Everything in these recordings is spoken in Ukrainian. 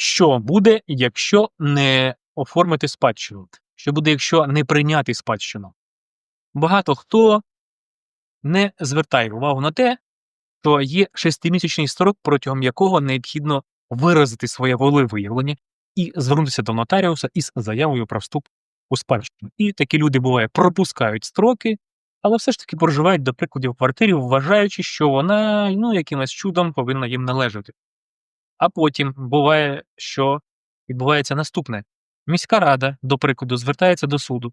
Що буде, якщо не оформити спадщину? Що буде, якщо не прийняти спадщину? Багато хто не звертає увагу на те, що є шестимісячний строк, протягом якого необхідно виразити своє волевиявлення і звернутися до нотаріуса із заявою про вступ у спадщину. І такі люди буває пропускають строки, але все ж таки проживають, до прикладу, в квартирі, вважаючи, що вона ну, якимось чудом повинна їм належати. А потім буває, що відбувається наступне: міська рада, до прикладу, звертається до суду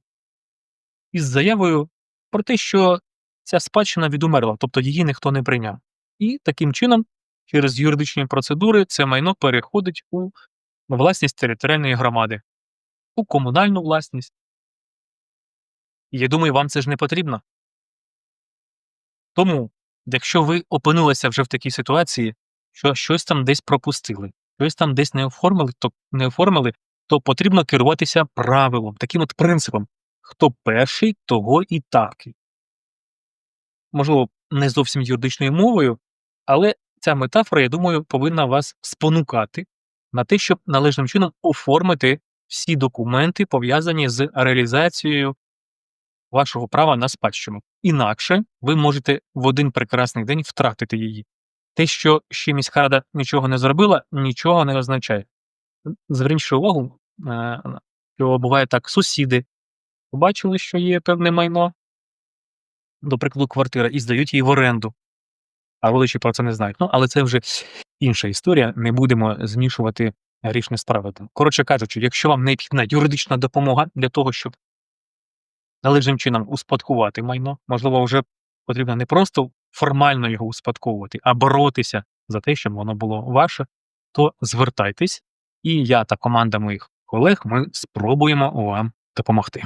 із заявою про те, що ця спадщина відумерла, тобто її ніхто не прийняв. І таким чином, через юридичні процедури, це майно переходить у власність територіальної громади, у комунальну власність. Я думаю, вам це ж не потрібно. Тому, якщо ви опинилися вже в такій ситуації, що щось там десь пропустили, щось там десь не оформили, то не оформили, то потрібно керуватися правилом, таким от принципом: хто перший, того і так. Можливо, не зовсім юридичною мовою, але ця метафора, я думаю, повинна вас спонукати на те, щоб належним чином оформити всі документи, пов'язані з реалізацією вашого права на спадщину. Інакше ви можете в один прекрасний день втратити її. Те, що ще міська рада нічого не зробила, нічого не означає. Зверніть увагу, е, що буває так: сусіди побачили, що є певне майно, до прикладу, квартира, і здають її в оренду. А родичі про це не знають. Ну, але це вже інша історія. Не будемо змішувати грішні справи. Коротше кажучи, якщо вам необхідна юридична допомога для того, щоб належним чином успадкувати майно, можливо, вже потрібно не просто формально його успадковувати, а боротися за те, щоб воно було ваше, то звертайтесь, і я та команда моїх колег ми спробуємо вам допомогти.